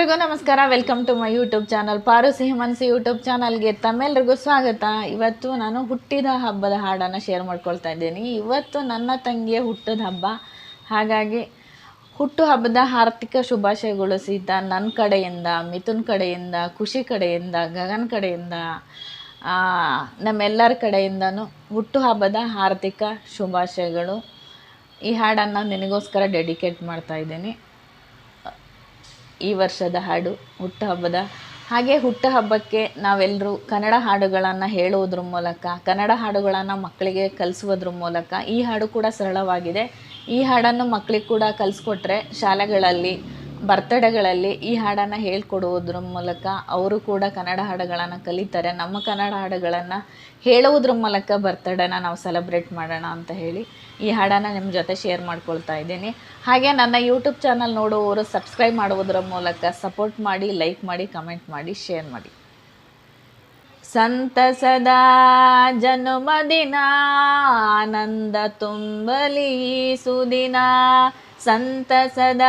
ಎಲ್ರಿಗೂ ನಮಸ್ಕಾರ. Welcome to my YouTube channel Paru Sihi Manassu YouTube ಚಾನಲ್ಗೆ ತಮ್ಮೆಲ್ರಿಗೂ ಸ್ವಾಗತ. ಇವತ್ತು ನಾನು ಹುಟ್ಟಿದ ಹಬ್ಬದ ಹಾಡನ್ನು ಶೇರ್ ಮಾಡ್ಕೊಳ್ತಾ ಇದ್ದೀನಿ. ಇವತ್ತು ನನ್ನ ತಂಗಿಯ ಹುಟ್ಟದ ಹಬ್ಬ. ಹಾಗಾಗಿ ಹುಟ್ಟು ಹಬ್ಬದ ಆರ್ಥಿಕ ಶುಭಾಶಯಗಳು ಸಹಿತ ನನ್ನ ಕಡೆಯಿಂದ, ಮಿಥುನ್ ಕಡೆಯಿಂದ, ಖುಷಿ ಕಡೆಯಿಂದ, ಗಗನ್ ಕಡೆಯಿಂದ ನಮ್ಮೆಲ್ಲರ ಕಡೆಯಿಂದನೂ ಹುಟ್ಟು ಹಬ್ಬದ ಆರ್ಥಿಕ ಶುಭಾಶಯಗಳು. ಈ ಹಾಡನ್ನು ನಿನಗೋಸ್ಕರ ಡೆಡಿಕೇಟ್ ಮಾಡ್ತಾ ಇದ್ದೀನಿ. ಈ ವರ್ಷದ ಹಾಡು ಹುಟ್ಟುಹಬ್ಬದ ಹಾಗೆ ಹುಟ್ಟುಹಬ್ಬಕ್ಕೆ ನಾವೆಲ್ಲರೂ ಕನ್ನಡ ಹಾಡುಗಳನ್ನು ಹೇಳುವುದ್ರ ಮೂಲಕ, ಕನ್ನಡ ಹಾಡುಗಳನ್ನು ಮಕ್ಕಳಿಗೆ ಕಲಿಸುವುದ್ರ ಮೂಲಕ ಈ ಹಾಡು ಕೂಡ ಸರಳವಾಗಿದೆ. ಈ ಹಾಡನ್ನು ಮಕ್ಕಳಿಗೆ ಕೂಡ ಕಲಿಸ್ಕೊಟ್ರೆ ಶಾಲೆಗಳಲ್ಲಿ ಬರ್ತಡೆಗಳಲ್ಲಿ ಈ ಹಾಡನ್ನು ಹೇಳ್ಕೊಡುವುದ್ರ ಮೂಲಕ ಅವರು ಕೂಡ ಕನ್ನಡ ಹಾಡುಗಳನ್ನು ಕಲಿತಾರೆ. ನಮ್ಮ ಕನ್ನಡ ಹಾಡುಗಳನ್ನು ಹೇಳುವುದ್ರ ಮೂಲಕ ಬರ್ತಡೇನ ನಾವು ಸೆಲೆಬ್ರೇಟ್ ಮಾಡೋಣ ಅಂತ ಹೇಳಿ ಈ ಹಾಡನ್ನು ನಿಮ್ಮ ಜೊತೆ ಶೇರ್ ಮಾಡ್ಕೊಳ್ತಾ ಇದ್ದೀನಿ. ಹಾಗೆ ನನ್ನ ಯೂಟ್ಯೂಬ್ ಚಾನಲ್ ನೋಡುವವರು ಸಬ್ಸ್ಕ್ರೈಬ್ ಮಾಡುವುದರ ಮೂಲಕ ಸಪೋರ್ಟ್ ಮಾಡಿ ಲೈಕ್ ಮಾಡಿ ಕಮೆಂಟ್ ಮಾಡಿ ಶೇರ್ ಮಾಡಿ. ಸಂತಸದ ಜನ್ಮದಿನ, ಆನಂದ ತುಂಬಲಿ ಸುದಿನ ಸಂತಸದ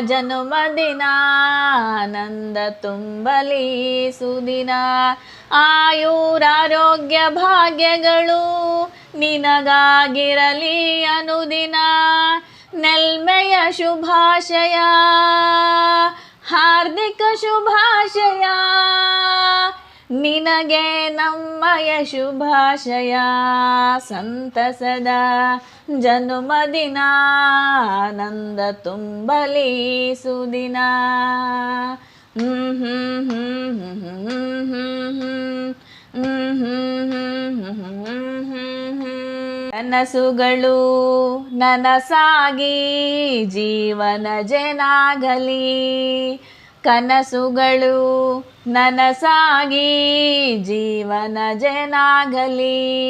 ಜನ್ಮದಿನ ಆನಂದ ತುಂಬಲಿ ಸುದಿನ. ಆಯುರಾರೋಗ್ಯ ಭಾಗ್ಯಗಳು ನಿನಗಾಗಿರಲಿ ಅನುದಿನ. ನೆಲ್ಮೆಯ ಶುಭಾಶಯ ಹಾರ್ದಿಕ ಶುಭಾಶಯ. ನಿನಗೆ ನಮ್ಮಯ ಶುಭಾಶಯ. ಸಂತಸದ ಜನುಮ ದಿನ ಆನಂದ ತುಂಬಲಿ ಸುದಿನ. ನನಸುಗಳು ನನಸಾಗಿ ಜೀವನ ಜನಾಗಲಿ. ಕನಸುಗಳು ನನಸಾಗಿ ಜೀವನ ಜನಾಗಲಿ.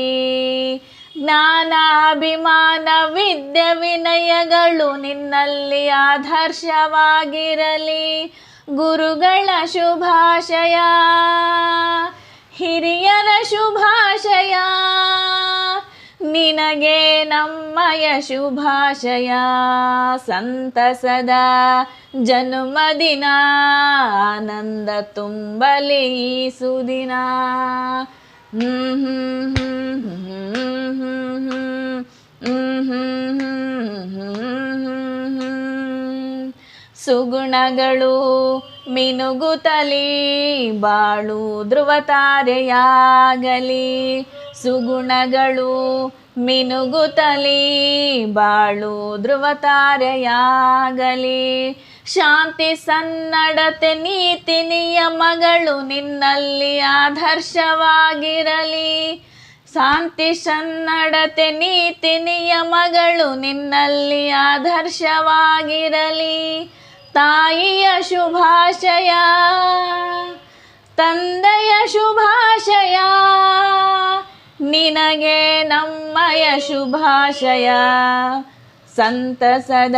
ಜ್ಞಾನಾಭಿಮಾನ ವಿದ್ಯೆ ವಿನಯಗಳು ನಿನ್ನಲ್ಲಿ ಆದರ್ಶವಾಗಿರಲಿ. ಗುರುಗಳ ಶುಭಾಶಯ ಹಿರಿಯರ ಶುಭಾಶಯ. ನಿನಗೆ ನಮ್ಮಯ ಶುಭಾಶಯ. ಸಂತಸದ ಜನ್ಮದಿನ ಆನಂದ ತುಂಬಲಿ ಸುದಿನ. ಹ್ಮ್ ಹ್ಮ್ ಹ್ಮ್. ಸುಗುಣಗಳು ಮಿನುಗುತ್ತಲಿ ಬಾಳು ಧ್ರುವತಾರೆಯಾಗಲಿ. ಸುಗುಣಗಳು ಮಿನುಗುತ್ತಲಿ ಬಾಳು ಧ್ರುವತಾರೆಯಾಗಲಿ. ಶಾಂತಿ ಸನ್ನಡತೆ ನೀತಿ ನಿಯಮಗಳು ನಿನ್ನಲ್ಲಿ ಆದರ್ಶವಾಗಿರಲಿ. ಶಾಂತಿ ಸನ್ನಡತೆ ನೀತಿ ನಿಯಮಗಳು ನಿನ್ನಲ್ಲಿ ಆದರ್ಶವಾಗಿರಲಿ. ತಾಯಿಯ ಶುಭಾಶಯ, ತಂದೆಯ ಶುಭಾಶಯ, ನಿನಗೆ ನಮ್ಮಯ ಶುಭಾಶಯ. ಸಂತಸದ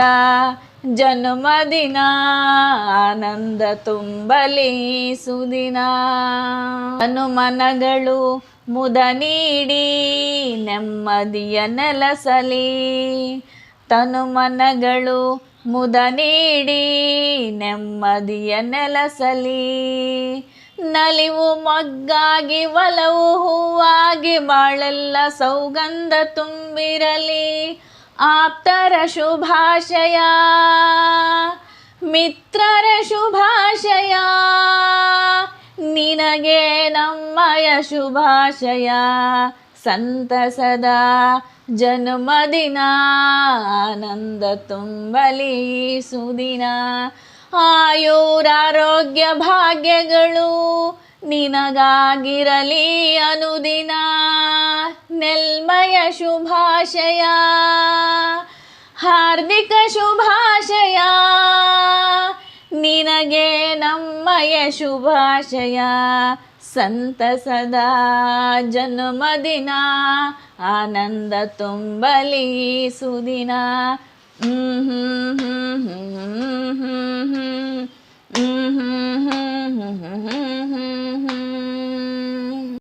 ಜನ್ಮದಿನ ಆನಂದ ತುಂಬಲಿ ಸುದಿನ. ಹನುಮನಗಳು ಮುದ ನೀಡಿ, ನೆಮ್ಮದಿಯ ನೆಲಸಲಿ. ತನುಮನಗಳು ಮುದ ನೀಡಿ ನೆಮ್ಮದಿಯ ನೆಲಸಲಿ. ನಲಿವು ಮಗ್ಗಾಗಿ ಒಲವು ಹೂವಾಗಿ ಬಾಳೆಲ್ಲ ಸೌಗಂಧ ತುಂಬಿರಲಿ. ಆಪ್ತರ ಶುಭಾಶಯ. ಮಿತ್ರರ ಶುಭಾಶಯ. ನಿನಗೆ ನಮ್ಮಯ ಶುಭಾಶಯ. ಸಂತಸದ ಜನ್ಮದಿನ ಆನಂದ ತುಂಬಲಿ ಸುದಿನ. ಆಯುರಾರೋಗ್ಯ ಭಾಗ್ಯಗಳು ನಿನಗಾಗಿರಲಿ ಅನುದಿನ. ನೆಲ್ಮಯ ಶುಭಾಶಯ ಹಾರ್ದಿಕ ಶುಭಾಶಯ. ನಿನಗೆ ನಮ್ಮಯ ಶುಭಾಶಯ ಸಂತಸದ ಜನ್ಮದಿನ ಆನಂದ ತುಂಬಲಿ ಸುದಿನ ಹ್ಮ್